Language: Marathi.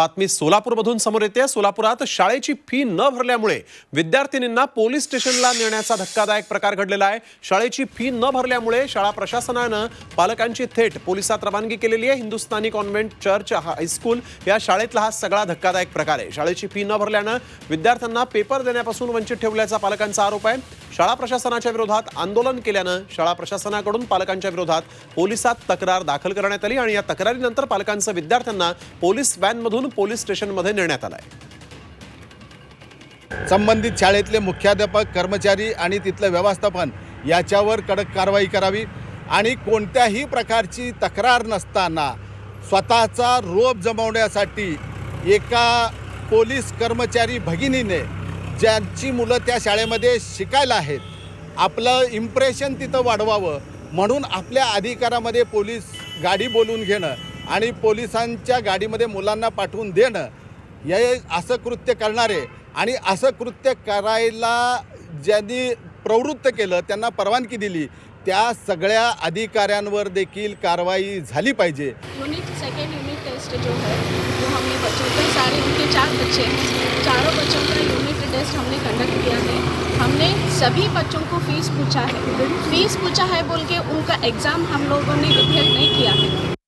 बातमी सोलापूरमधून समोर येते. सोलापुरात शाळेची फी न भरल्यामुळे विद्यार्थिनींना पोलीस स्टेशनला नेण्याचा धक्कादायक प्रकार घडलेला आहे. शाळेची फी न भरल्यामुळे शाळा प्रशासनानं पालकांची थेट पोलिसात रवानगी केलेली आहे. हिंदुस्थानी कॉन्व्हेंट चर्च हायस्कूल या शाळेतला हा सगळा धक्कादायक प्रकार आहे. शाळेची फी न भरल्यानं विद्यार्थ्यांना पेपर देण्यापासून वंचित ठेवल्याचा पालकांचा आरोप आहे. शाळा प्रशासनाच्या विरोधात आंदोलन केल्यानं शाळा प्रशासनाकडून पालकांच्या विरोधात पोलिसात तक्रार दाखल करण्यात आली आणि या तक्रारीनंतर पालकांचं विद्यार्थ्यांना पोलीस व्हॅनमधून पोलीस स्टेशनमध्ये नेण्यात आला आहे संबंधित शाळेतले मुख्याध्यापक कर्मचारी आणि तिथलं व्यवस्थापन याच्यावर कडक कारवाई करावी आणि कोणत्याही प्रकारची तक्रार नसताना स्वतःचा रोप जमवण्यासाठी एका पोलीस कर्मचारी भगिनीने ज्यांची मुलं त्या शाळेमध्ये शिकायला आहेत आपलं इम्प्रेशन तिथं वाढवावं म्हणून आपल्या अधिकारामध्ये पोलीस गाडी बोलून घेणं आणि पोलिसांच्या गाडीमध्ये मुलांना पाठवून देणं हे असं कृत्य करणारे आणि असं कृत्य करायला ज्यांनी प्रवृत्त केलं त्यांना परवानगी दिली त्या सगळ्या अधिकाऱ्यांवर देखील कारवाई झाली पाहिजे. यूनिट सेकेंड यूनिट टेस्ट जो है हमने बच्चों के सारे उनके चार बच्चे हैं चारों बच्चों का यूनिट टेस्ट हमने कंडक्ट किया है। हमने सभी बच्चों को फीस पूछा है। फीस पूछा है बोल के उनका एग्ज़ाम हम लोगों ने विथेल्ड नहीं किया है।